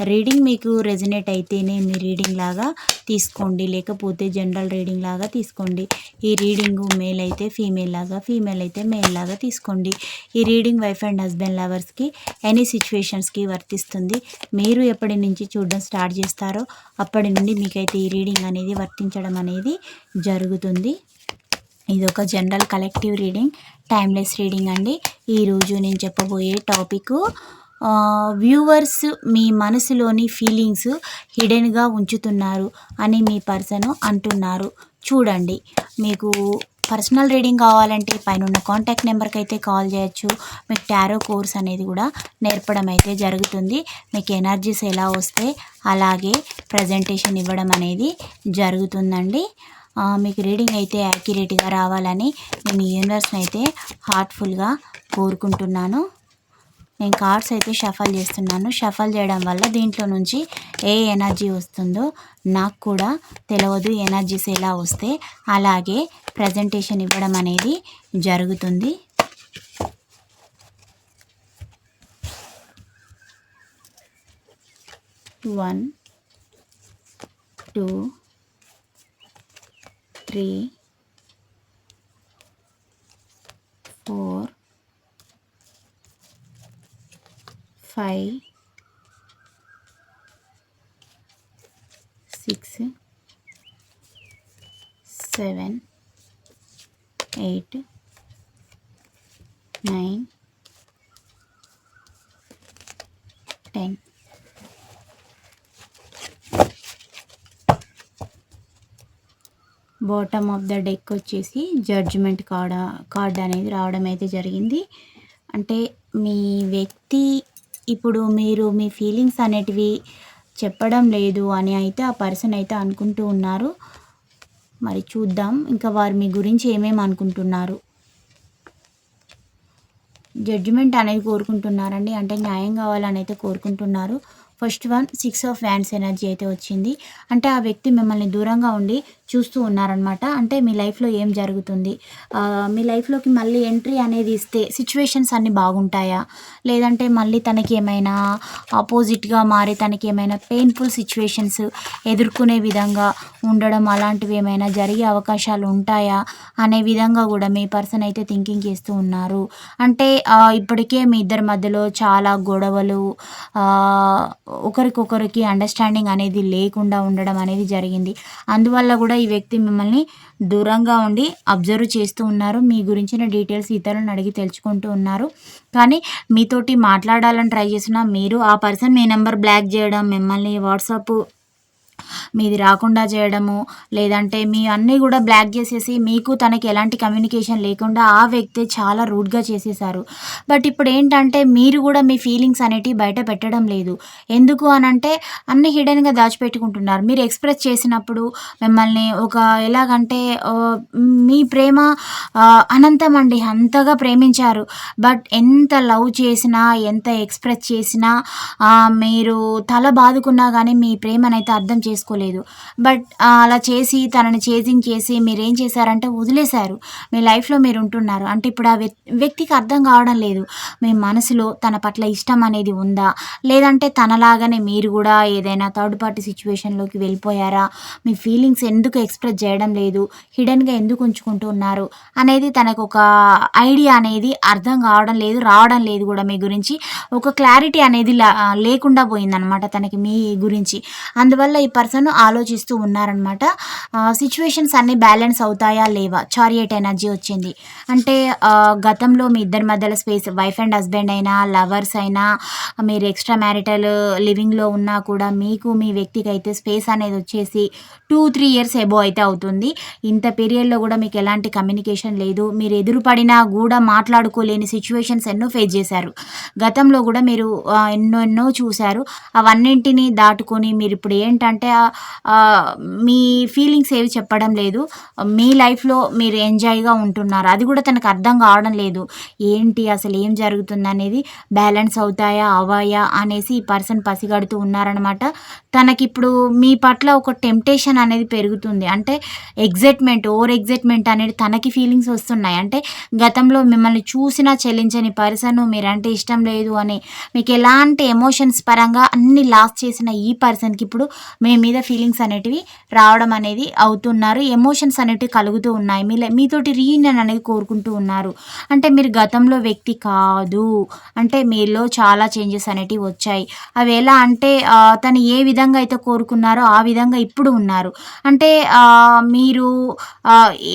reading మీకు resonate అయితేనే మీ రీడింగ్ లాగా తీసుకోండి. లేకపోతే జనరల్ రీడింగ్ లాగా తీసుకోండి. ఈ రీడింగ్ మేల్ అయితే ఫీమేల్ లాగా ఫీమేల్ అయితే మేల్ లాగా తీసుకోండి. ఈ రీడింగ్ వైఫ్ అండ్ హస్బెండ్ లవర్స్కి ఎనీ సిచ్యువేషన్స్కి వర్తిస్తుంది. మీరు ఎప్పటి నుంచి చూడడం స్టార్ట్ చేస్తారో అప్పటి నుండి మీకైతే ఈ రీడింగ్ అనేది వర్తించడం అనేది జరుగుతుంది. ఇది ఒక general collective reading timeless reading అండి. ఈరోజు నేను చెప్పబోయే టాపిక్ వ్యూవర్స్ మీ మనసులోని ఫీలింగ్స్ హిడెన్గా ఉంచుతున్నారు అని మీ పర్సన్ అంటున్నారు. చూడండి మీకు పర్సనల్ రీడింగ్ కావాలంటే పైన ఉన్న కాంటాక్ట్ నెంబర్కి అయితే కాల్ చేయొచ్చు. మీకు టారో కోర్స్ అనేది కూడా నేర్పడం అయితే జరుగుతుంది. మీకు ఎనర్జీస్ ఎలా వస్తే అలాగే ప్రజెంటేషన్ ఇవ్వడం అనేది జరుగుతుందండి. మీకు రీడింగ్ అయితే యాక్యురేట్గా రావాలని నేను యూనివర్స్ని అయితే హార్ట్ఫుల్గా కోరుకుంటున్నాను. నేను కార్డ్స్ అయితే షఫల్ చేస్తున్నాను. షఫల్ చేయడం వల్ల దీంట్లో నుంచి ఏ ఎనర్జీ వస్తుందో నాకు కూడా తెలియదు ఎనర్జీస్ ఎలా వస్తే అలాగే ప్రజెంటేషన్ ఇవ్వడం అనేది జరుగుతుంది. One two three four five six seven eight nine ten bottom of the deck వచ్చేసి జడ్జిమెంట్ కార్డ్ కార్డ్ అనేది రావడం అయితే జరిగింది. అంటే మీ వ్యక్తి ఇప్పుడు మీరు మీ ఫీలింగ్స్ అనేటివి చెప్పడం లేదు అని అయితే ఆ పర్సన్ అయితే అనుకుంటూ ఉన్నారు. మరి చూద్దాం. ఇంకా వారు మీ గురించి ఏమేమి అనుకుంటున్నారు? జడ్జిమెంట్ అనేది కోరుకుంటున్నారండి. అంటే న్యాయం కావాలని అయితే కోరుకుంటున్నారు. First one six of wands energy అయితే వచ్చింది. అంటే ఆ వ్యక్తి మిమ్మల్ని దూరంగా ఉండి చూస్తూ ఉన్నారనమాట అంటే మీ లైఫ్లో ఏం జరుగుతుంది? మీ లైఫ్లోకి మళ్ళీ ఎంట్రీ అనేది ఇస్తే సిచ్యువేషన్స్ అన్నీ బాగుంటాయా? లేదంటే మళ్ళీ తనకి ఏమైనా ఆపోజిట్గా మారి తనకి ఏమైనా పెయిన్ఫుల్ సిచ్యువేషన్స్ ఎదుర్కొనే విధంగా ఉండడం అలాంటివి ఏమైనా జరిగే అవకాశాలు ఉంటాయా? అనే విధంగా కూడా మీ పర్సన్ అయితే థింకింగ్ చేస్తూ ఉన్నారు. అంటే ఇప్పటికే మీ ఇద్దరి మధ్యలో చాలా గొడవలు ఒకరికొకరికి అండర్స్టాండింగ్ అనేది లేకుండా ఉండడం అనేది జరిగింది. అందువల్ల కూడా ఈ వ్యక్తి మిమ్మల్ని దూరంగా ఉండి అబ్జర్వ్ చేస్తూ ఉన్నారు. మీ గురించిన డీటెయిల్స్ ఇతరులను అడిగి తెలుసుకుంటూ ఉన్నారు. కానీ మీతోటి మాట్లాడాలని ట్రై చేసినా మీరు ఆ పర్సన్ మీ నెంబర్ బ్లాక్ చేయడం మిమ్మల్ని వాట్సాప్ మీది రాకుండా చేయడము లేదంటే మీ అన్నీ కూడా బ్లాక్ చేసేసి మీకు తనకి ఎలాంటి కమ్యూనికేషన్ లేకుండా ఆ వ్యక్తి చాలా రూడ్గా చేసేసారు బట్ ఇప్పుడు ఏంటంటే మీరు కూడా మీ ఫీలింగ్స్ అనేటివి బయట పెట్టడం లేదు. ఎందుకు అని అంటే అన్ని హిడెన్గా దాచిపెట్టుకుంటున్నారు. మీరు ఎక్స్ప్రెస్ చేసినప్పుడు మిమ్మల్ని ఒక ఎలాగంటే మీ ప్రేమ అనంతం అండి. అంతగా ప్రేమించారు. బట్ ఎంత లవ్ చేసినా ఎంత ఎక్స్ప్రెస్ చేసినా మీరు తల బాదుకున్నా కానీ మీ ప్రేమనైతే అర్థం చేసుకోలేదు. బట్ అలా చేసి తనని చేజింగ్ చేసి మీరేం చేశారంటే వదిలేశారు. మీ లైఫ్లో మీరు ఉంటున్నారు అంటే ఇప్పుడు ఆ వ్యక్తికి అర్థం కావడం లేదు. మీ మనసులో తన పట్ల ఇష్టం అనేది ఉందా? లేదంటే తనలాగానే మీరు కూడా ఏదైనా థర్డ్ పార్టీ సిచ్యువేషన్లోకి వెళ్ళిపోయారా? మీ ఫీలింగ్స్ ఎందుకు ఎక్స్ప్రెస్ చేయడం లేదు? హిడెన్గా ఎందుకు ఉంచుకుంటున్నారు అనేది తనకు ఒక ఐడియా అనేది అర్థం కావడం లేదు రావడం లేదు కూడా మీ గురించి. ఒక క్లారిటీ అనేది లేకుండా పోయిందనమాట తనకి మీ గురించి. అందువల్ల ఈ పర్సన్ ఆలోచిస్తూ ఉన్నారనమాట సిచ్యువేషన్స్ అన్నీ బ్యాలెన్స్ అవుతాయా లేవా? చారియట్ ఎనర్జీ వచ్చింది. అంటే గతంలో మీ ఇద్దరి మధ్యలో స్పేస్ వైఫ్ అండ్ హస్బెండ్ అయినా లవర్స్ అయినా మీరు ఎక్స్ట్రా మ్యారిటల్ లివింగ్లో ఉన్నా కూడా మీకు మీ వ్యక్తికి అయితే స్పేస్ అనేది వచ్చేసి టూ త్రీ ఇయర్స్ ఎబో అయితే అవుతుంది. ఇంత పీరియడ్లో కూడా మీకు ఎలాంటి కమ్యూనికేషన్ లేదు. మీరు ఎదురుపడినా కూడా మాట్లాడుకోలేని సిచ్యువేషన్స్ ఎన్నో ఫేస్ చేశారు. గతంలో కూడా మీరు ఎన్నో ఎన్నో చూశారు. అవన్నింటినీ దాటుకొని మీరు ఇప్పుడు ఏంటంటే మీ ఫీలింగ్స్ ఏవి చెప్పడం లేదు. మీ లైఫ్లో మీరు ఎంజాయ్గా ఉంటున్నారు. అది కూడా తనకు అర్థం కావడం లేదు. ఏంటి అసలు ఏం జరుగుతుంది అనేది బ్యాలెన్స్ అవుతాయా అవాయా అనేసి ఈ పర్సన్ పసిగడుతూ ఉన్నారనమాట తనకిప్పుడు మీ పట్ల ఒక టెంప్టేషన్ అనేది పెరుగుతుంది. అంటే ఎగ్జైట్మెంట్ ఓవర్ ఎగ్జైట్మెంట్ అనేది తనకి ఫీలింగ్స్ వస్తున్నాయి. అంటే గతంలో మిమ్మల్ని చూసినా చెల్లించని పర్సన్ మీరంటే ఇష్టం లేదు అని మీకు ఎలాంటి ఎమోషన్స్ పరంగా అన్ని లాస్ చేసిన ఈ పర్సన్కి ఇప్పుడు మేము మీద ఫీలింగ్స్ అనేటివి రావడం అనేది అవుతున్నారు. ఎమోషన్స్ అనేటివి కలుగుతూ ఉన్నాయి. మీ మీతోటి రీయూనియన్ అనేది కోరుకుంటూ ఉన్నారు. అంటే మీరు గతంలో వ్యక్తి కాదు. అంటే మీలో చాలా చేంజెస్ అనేటివి వచ్చాయి. అవి ఎలా అంటే తను ఏ విధంగా అయితే కోరుకున్నారో ఆ విధంగా ఇప్పుడు ఉన్నారు. అంటే మీరు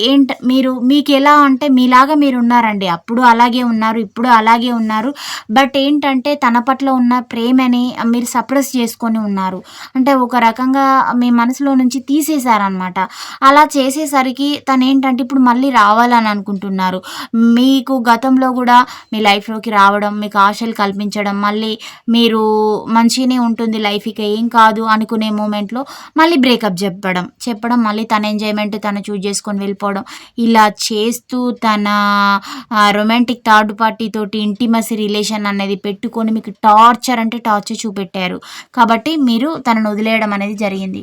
ఏంట మీరు మీకు ఎలా అంటే మీలాగా మీరు ఉన్నారండి. అప్పుడు అలాగే ఉన్నారు ఇప్పుడు అలాగే ఉన్నారు. బట్ ఏంటంటే తన పట్ల ఉన్న ప్రేమని మీరు సప్రెస్ చేసుకొని ఉన్నారు. అంటే ఒక రకంగా మీ మనసులో నుంచి తీసేశారనమాట అలా చేసేసరికి తను ఏంటంటే ఇప్పుడు మళ్ళీ రావాలని అనుకుంటున్నారు. మీకు గతంలో కూడా మీ లైఫ్లోకి రావడం మీకు ఆశలు కల్పించడం మళ్ళీ మీరు మంచిగానే ఉంటుంది లైఫ్ ఇక ఏం కాదు అనుకునే మూమెంట్లో మళ్ళీ బ్రేకప్ చెప్పడం చెప్పడం మళ్ళీ తన ఎంజాయ్మెంట్ తను చూజ్ చేసుకొని వెళ్ళిపోవడం ఇలా చేస్తూ తన రొమాంటిక్ థర్డ్ పార్టీ తోటి ఇంటిమసీ రిలేషన్ అనేది పెట్టుకొని మీకు టార్చర్ అంటే టార్చర్ చూపెట్టారు. కాబట్టి మీరు తనను వదిలేయడం అనేది జరిగింది జరిగింది.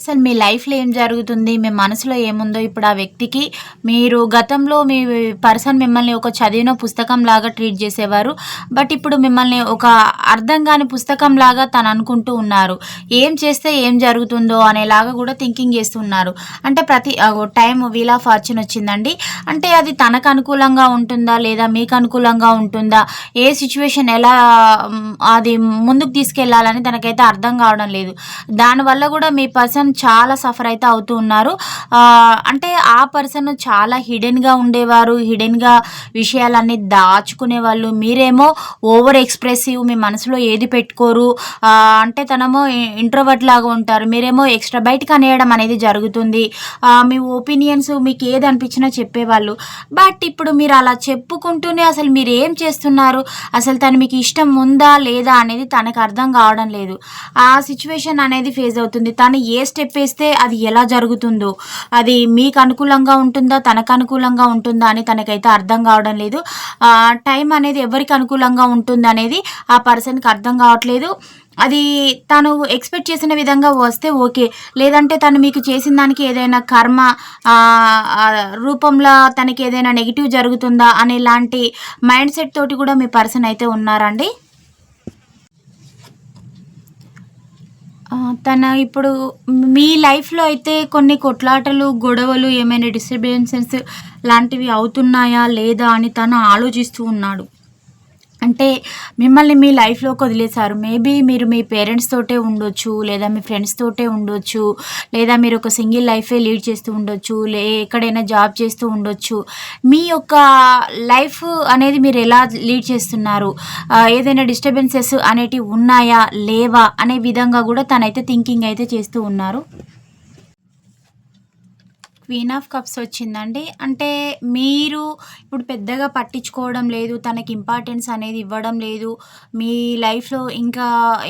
అసలు మీ లైఫ్లో ఏం జరుగుతుంది? మీ మనసులో ఏముందో ఇప్పుడు ఆ వ్యక్తికి? మీరు గతంలో మీ పర్సన్ మిమ్మల్ని ఒక చదివిన పుస్తకం లాగా ట్రీట్ చేసేవారు. బట్ ఇప్పుడు మిమ్మల్ని ఒక అర్థం కాని పుస్తకం లాగా తను అనుకుంటూ ఉన్నారు. ఏం చేస్తే ఏం జరుగుతుందో అనేలాగా కూడా థింకింగ్ చేస్తున్నారు. అంటే ప్రతి టైం వీల్ ఆఫ్ ఫార్చ్యూన్ వచ్చిందండి. అంటే అది తనకు అనుకూలంగా ఉంటుందా? లేదా మీకు అనుకూలంగా ఉంటుందా? ఏ సిచ్యువేషన్ ఎలా అది ముందుకు తీసుకెళ్ళాలని తనకైతే అర్థం కావడం లేదు. దానివల్ల కూడా మీ పర్సన్ చాలా సఫర్ అయితే అవుతూ ఉన్నారు. అంటే ఆ పర్సన్ చాలా హిడెన్గా ఉండేవారు హిడెన్గా విషయాలన్నీ దాచుకునే వాళ్ళు. మీరేమో ఓవర్ ఎక్స్ప్రెసివ్ మీ మనసులో ఏది పెట్టుకోరు. అంటే తనమో ఇంట్రోవర్ట్ లాగా ఉంటారు. మీరేమో ఎక్స్ట్రా బయటకు అనేయడం అనేది జరుగుతుంది. మీ ఒపీనియన్స్ మీకు ఏది అనిపించినా చెప్పేవాళ్ళు. బట్ ఇప్పుడు మీరు అలా చెప్పుకుంటూనే అసలు మీరు ఏం చేస్తున్నారు? అసలు తను మీకు ఇష్టం ఉందా లేదా అనేది తనకు అర్థం కావడం లేదు. ఆ సిచ్యువేషన్ అనేది ఫేస్ అవుతుంది. తను ఏ స్టెప్ వేస్తే అది ఎలా జరుగుతుందో? అది మీకు అనుకూలంగా ఉంటుందా? తనకు అనుకూలంగా ఉంటుందా అని తనకైతే అర్థం కావడం లేదు. టైం అనేది ఎవరికి అనుకూలంగా ఉంటుందనేది ఆ పర్సన్కి అర్థం కావట్లేదు. అది తను ఎక్స్పెక్ట్ చేసిన విధంగా వస్తే ఓకే. లేదంటే తను మీకు చేసిన దానికి ఏదైనా కర్మ రూపంలో తనకి ఏదైనా నెగిటివ్ జరుగుతుందా అనే లాంటి మైండ్ సెట్ తోటి కూడా మీ పర్సన్ అయితే ఉన్నారండి తన ఇప్పుడు మీ లైఫ్లో అయితే కొన్ని కొట్లాటలు గొడవలు ఏమైనా డిస్టర్బెన్సెస్ లాంటివి అవుతున్నాయా లేదా అని తను ఆలోచిస్తూ ఉన్నాడు. అంటే మిమ్మల్ని మీ లైఫ్లోకి వదిలేశారు. మేబీ మీరు మీ పేరెంట్స్ తోటే ఉండొచ్చు లేదా మీ ఫ్రెండ్స్ తోటే ఉండొచ్చు లేదా మీరు ఒక సింగిల్ లైఫే లీడ్ చేస్తూ ఉండొచ్చు లే ఎక్కడైనా జాబ్ చేస్తూ ఉండొచ్చు. మీ యొక్క లైఫ్ అనేది మీరు ఎలా లీడ్ చేస్తున్నారు? ఏదైనా డిస్టర్బెన్సెస్ అనేటివి ఉన్నాయా లేవా అనే విధంగా కూడా తనైతే థింకింగ్ అయితే చేస్తూ ఉన్నారు. క్వీన్ ఆఫ్ కప్స్ వచ్చిందండి. అంటే మీరు ఇప్పుడు పెద్దగా పట్టించుకోవడం లేదు తనకి ఇంపార్టెన్స్ అనేది ఇవ్వడం లేదు మీ లైఫ్లో ఇంకా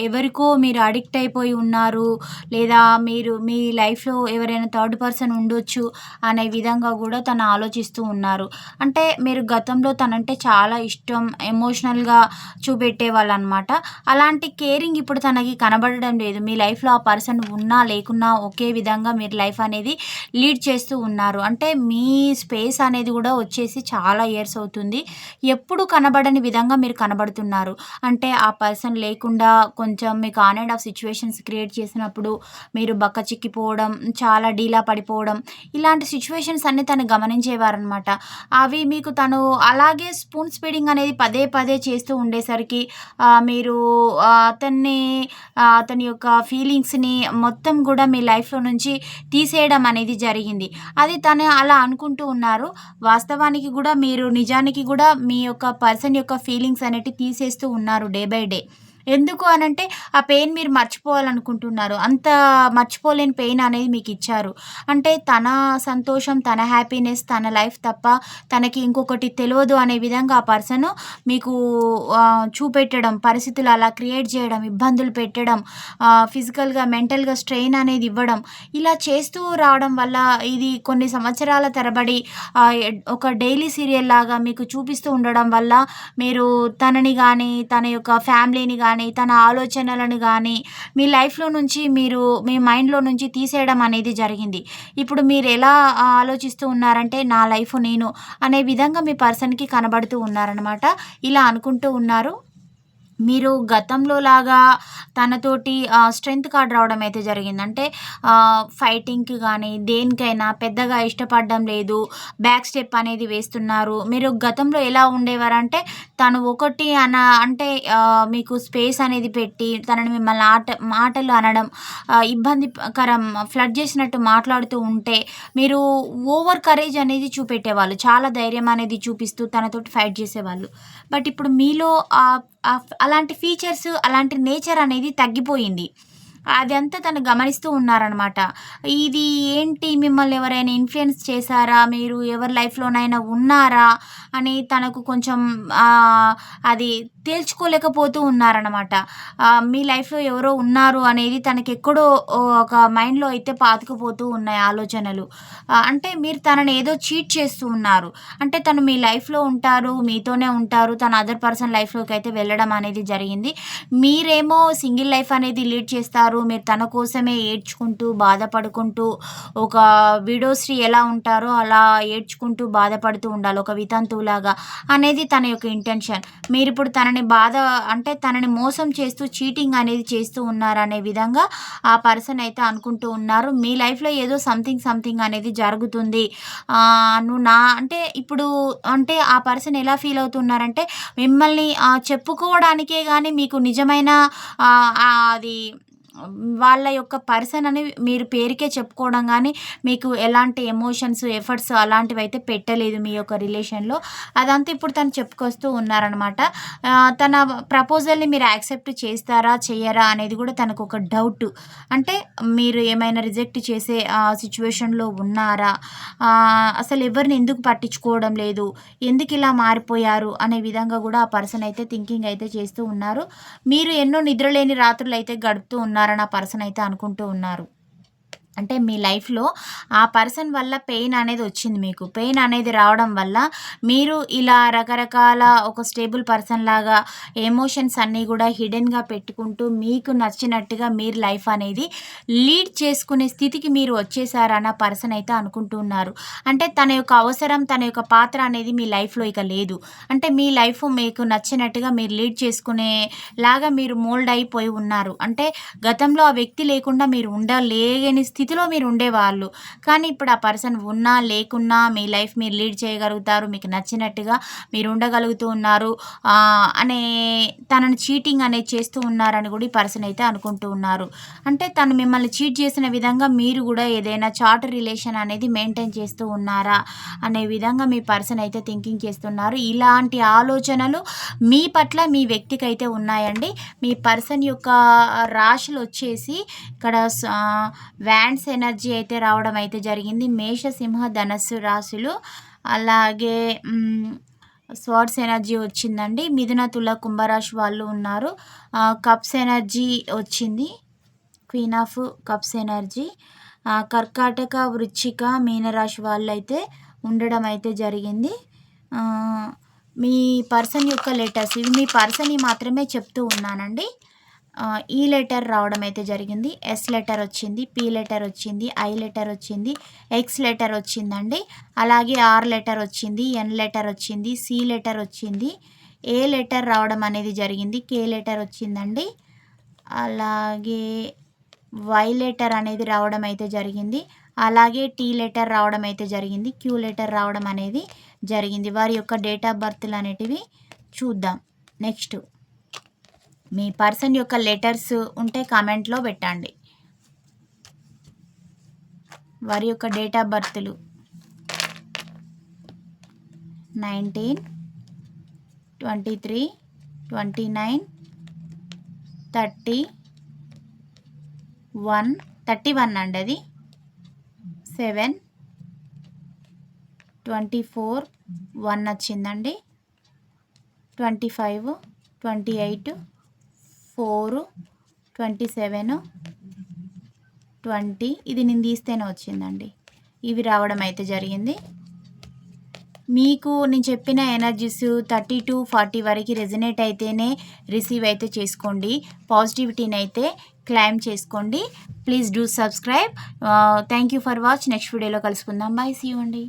ఎవరికో మీరు అడిక్ట్ అయిపోయి ఉన్నారు లేదా మీరు మీ లైఫ్లో ఎవరైనా థర్డ్ పర్సన్ ఉండొచ్చు అనే విధంగా కూడా తను ఆలోచిస్తూ ఉన్నారు. అంటే మీరు గతంలో తనంటే చాలా ఇష్టం ఎమోషనల్గా చూపెట్టేవాళ్ళు అనమాట అలాంటి కేరింగ్ ఇప్పుడు తనకి కనబడడం లేదు. మీ లైఫ్లో ఆ పర్సన్ ఉన్నా లేకున్నా ఒకే విధంగా మీరు లైఫ్ అనేది లీడ్ చేస్తూ చేస్తూ ఉన్నారు. అంటే మీ స్పేస్ అనేది కూడా వచ్చేసి చాలా ఇయర్స్ అవుతుంది. ఎప్పుడు కనబడని విధంగా మీరు కనబడుతున్నారు? అంటే ఆ పర్సన్ లేకుండా కొంచెం మీకు on and off situations create చేసినప్పుడు మీరు బక్క చిక్కిపోవడం చాలా డీలా పడిపోవడం ఇలాంటి సిచ్యువేషన్స్ అన్ని తను గమనించేవారనమాట అవి మీకు తను అలాగే స్పూన్ స్పీడింగ్ అనేది పదే పదే చేస్తూ ఉండేసరికి మీరు అతన్ని అతని యొక్క ఫీలింగ్స్ని మొత్తం కూడా మీ లైఫ్లో నుంచి తీసేయడం అనేది జరిగింది. అది తను అలా అనుకుంటూ ఉన్నారు. వాస్తవానికి కూడా మీరు నిజానికి కూడా మీ యొక్క పర్సన్ యొక్క ఫీలింగ్స్ అనేటివి తీసేస్తూ ఉన్నారు డే బై డే. ఎందుకు అనంటే ఆ పెయిన్ మీరు మర్చిపోవాలనుకుంటున్నారు. అంత మర్చిపోలేని పెయిన్ అనేది మీకు ఇచ్చారు. అంటే తన సంతోషం తన హ్యాపీనెస్ తన లైఫ్ తప్ప తనకి ఇంకొకటి తెలియదు అనే విధంగా ఆ పర్సన్ మీకు చూపెట్టడం పరిస్థితులు అలా క్రియేట్ చేయడం ఇబ్బందులు పెట్టడం ఫిజికల్గా మెంటల్గా స్ట్రెయిన్ అనేది ఇవ్వడం ఇలా చేస్తూ రావడం వల్ల ఇది కొన్ని సంవత్సరాల తరబడి ఒక డైలీ సీరియల్ లాగా మీకు చూపిస్తూ ఉండడం వల్ల మీరు తనని కానీ తన యొక్క ఫ్యామిలీని కానీ కానీ తన ఆలోచనలను కానీ మీ లైఫ్లో నుంచి మీరు మీ మైండ్లో నుంచి తీసేయడం అనేది జరిగింది. ఇప్పుడు మీరు ఎలా ఆలోచిస్తూ ఉన్నారంటే నా లైఫ్ నేను అనే విధంగా మీ పర్సన్కి కనబడుతూ ఉన్నారనమాట ఇలా అనుకుంటూ ఉన్నారు. మీరు గతంలో లాగా తనతోటి స్ట్రెంగ్త్ కార్డ్ రావడం అయితే జరిగింది. అంటే ఫైటింగ్కి కానీ దేనికైనా పెద్దగా ఇష్టపడడం లేదు. బ్యాక్ స్టెప్ అనేది వేస్తున్నారు. మీరు గతంలో ఎలా ఉండేవారంటే తను ఒకటి అన అంటే మీకు స్పేస్ అనేది పెట్టి తనని మిమ్మల్ని ఆట మాటలు అనడం ఇబ్బందికరం ఫ్లడ్ చేసినట్టు మాట్లాడుతూ ఉంటే మీరు ఓవర్ కరేజ్ అనేది చూపెట్టేవాళ్ళు. చాలా ధైర్యం అనేది చూపిస్తూ తనతోటి ఫైట్ చేసేవాళ్ళు. బట్ ఇప్పుడు మీలో అలాంటి ఫీచర్స్ అలాంటి నేచర్ అనేది తగ్గిపోయింది. అదంతా తను గమనిస్తూ ఉన్నారనమాట ఇది ఏంటి? మిమ్మల్ని ఎవరైనా ఇన్ఫ్లుయెన్స్ చేశారా? మీరు ఎవరి లైఫ్లోనైనా ఉన్నారా? అని తనకు కొంచెం అది తేల్చుకోలేకపోతూ ఉన్నారనమాట మీ లైఫ్లో ఎవరో ఉన్నారు అనేది తనకి ఎక్కడో ఒక మైండ్లో అయితే పాతుకుపోతూ ఉన్నాయి ఆలోచనలు. అంటే మీరు తనని ఏదో చీట్ చేస్తూ ఉన్నారు. అంటే తను మీ లైఫ్లో ఉంటారు మీతోనే ఉంటారు తన అదర్ పర్సన్ లైఫ్లోకి అయితే వెళ్ళడం అనేది జరిగింది. మీరేమో సింగిల్ లైఫ్ అనేది లీడ్ చేస్తారు మీరు తన కోసమే ఏడ్చుకుంటూ బాధపడుకుంటూ ఒక విడోశ్రీ ఎలా ఉంటారో అలా ఏడ్చుకుంటూ బాధపడుతూ ఉండాలి ఒక వితంతువులాగా అనేది తన యొక్క ఇంటెన్షన్. మీరు ఇప్పుడు తన తనని బాధ అంటే తనని మోసం చేస్తూ చీటింగ్ అనేది చేస్తూ ఉన్నారు అనే విధంగా ఆ పర్సన్ అయితే అనుకుంటూ ఉన్నారు. మీ లైఫ్లో ఏదో సంథింగ్ సంథింగ్ అనేది జరుగుతుంది. నువ్వు నా అంటే ఇప్పుడు అంటే ఆ పర్సన్ ఎలా ఫీల్ అవుతున్నారంటే మిమ్మల్ని చెప్పుకోవడానికే కానీ మీకు నిజమైన అది వాళ్ళ యొక్క పర్సన్ అని మీరు పేరుకే చెప్పుకోవడం కానీ మీకు ఎలాంటి ఎమోషన్స్ ఎఫర్ట్స్ అలాంటివి అయితే పెట్టలేదు మీ యొక్క రిలేషన్లో. అదంతా ఇప్పుడు తను చెప్పుకొస్తూ ఉన్నారనమాట తన ప్రపోజల్ని మీరు యాక్సెప్ట్ చేస్తారా చేయరా అనేది కూడా తనకు ఒక డౌట్. అంటే మీరు ఏమైనా రిజెక్ట్ చేసే సిచ్యువేషన్లో ఉన్నారా? అసలు ఎవరిని ఎందుకు పట్టించుకోవడం లేదు? ఎందుకు ఇలా మారిపోయారు? అనే విధంగా కూడా ఆ పర్సన్ అయితే థింకింగ్ అయితే చేస్తూ ఉన్నారు. మీరు ఎన్నో నిద్రలేని రాత్రులు అయితే గడుపుతూ ఉన్నారు. ఉన్నారని ఆ పర్సన్ అయితే అనుకుంటూ ఉన్నారు. అంటే మీ లైఫ్లో ఆ పర్సన్ వల్ల పెయిన్ అనేది వచ్చింది మీకు. పెయిన్ అనేది రావడం వల్ల మీరు ఇలా రకరకాల ఒక స్టేబుల్ పర్సన్ లాగా ఎమోషన్స్ అన్నీ కూడా హిడెన్గా పెట్టుకుంటూ మీకు నచ్చినట్టుగా మీరు లైఫ్ అనేది లీడ్ చేసుకునే స్థితికి మీరు వచ్చేసారన్న పర్సన్ అయితే అనుకుంటున్నారు అంటే తన యొక్క అవసరం తన యొక్క పాత్ర అనేది మీ లైఫ్లో ఇక లేదు. అంటే మీ లైఫ్ మీకు నచ్చినట్టుగా మీరు లీడ్ చేసుకునే లాగా మీరు మోల్డ్ అయిపోయి ఉన్నారు. అంటే గతంలో ఆ వ్యక్తి లేకుండా మీరు ఉండలేని స్థితి స్థితిలో మీరు ఉండేవాళ్ళు కానీ ఇప్పుడు ఆ పర్సన్ ఉన్నా లేకున్నా మీ లైఫ్ మీరు లీడ్ చేయగలుగుతారు మీకు నచ్చినట్టుగా మీరు ఉండగలుగుతూ ఉన్నారు అనే తనని చీటింగ్ అనేది చేస్తూ ఉన్నారని కూడా ఈ పర్సన్ అయితే అనుకుంటూ ఉన్నారు. అంటే తను మిమ్మల్ని చీట్ చేసిన విధంగా మీరు కూడా ఏదైనా చార్ట్ రిలేషన్ అనేది మెయింటైన్ చేస్తూ ఉన్నారా అనే విధంగా మీ పర్సన్ అయితే థింకింగ్ చేస్తున్నారు. ఇలాంటి ఆలోచనలు మీ పట్ల మీ వ్యక్తికి అయితే ఉన్నాయండి. మీ పర్సన్ యొక్క రాశులు వచ్చేసి ఇక్కడ వ్యాన్ మ్యాన్స్ ఎనర్జీ అయితే రావడం అయితే జరిగింది. మేష సింహ ధనస్సు రాశులు. అలాగే స్వార్డ్స్ ఎనర్జీ వచ్చిందండి. మిథున తుల కుంభరాశి వాళ్ళు ఉన్నారు. కప్స్ ఎనర్జీ వచ్చింది. Queen of cups energy. కర్కాటక వృచ్చిక మీనరాశి వాళ్ళు అయితే ఉండడం అయితే జరిగింది. మీ పర్సన్ యొక్క లెటర్స్ ఇవి మీ పర్సన్ మాత్రమే చెప్తూ ఉన్నానండి. ఈ లెటర్ రావడం అయితే జరిగింది ఎస్ లెటర్ వచ్చింది పి లెటర్ వచ్చింది ఐ లెటర్ వచ్చింది ఎక్స్ లెటర్ వచ్చిందండి. అలాగే ఆర్ లెటర్ వచ్చింది ఎన్ లెటర్ వచ్చింది సి లెటర్ వచ్చింది. ఏ లెటర్ రావడం అనేది జరిగింది కే లెటర్ వచ్చిందండి. అలాగే వై లెటర్ అనేది రావడం అయితే జరిగింది అలాగే టీ లెటర్ రావడం అయితే జరిగింది క్యూ లెటర్ రావడం అనేది జరిగింది. వారి యొక్క డేట్ ఆఫ్ బర్త్లు అనేటివి చూద్దాం. నెక్స్ట్ మీ పర్సన్ యొక్క లెటర్స్ ఉంటే కామెంట్లో పెట్టండి. వారి యొక్క date of బర్త్లు. Nineteen twenty three twenty nine thirty one thirty one అండి అది. సెవెన్ ట్వంటీ ఫోర్ వన్ వచ్చిందండి. Twenty five twenty eight four twenty seven twenty. ఇది నేను తీస్తేనే వచ్చిందండి. ఇవి రావడం అయితే జరిగింది. మీకు నేను చెప్పిన ఎనర్జీస్ థర్టీ టు ఫార్టీ వరకు రెజినేట్ అయితేనే రిసీవ్ అయితే చేసుకోండి. పాజిటివిటీని అయితే క్లైమ్ చేసుకోండి. Please do subscribe. Thank you for watch. Next వీడియోలో కలుసుకుందాం. బాయ్ సీ అండి.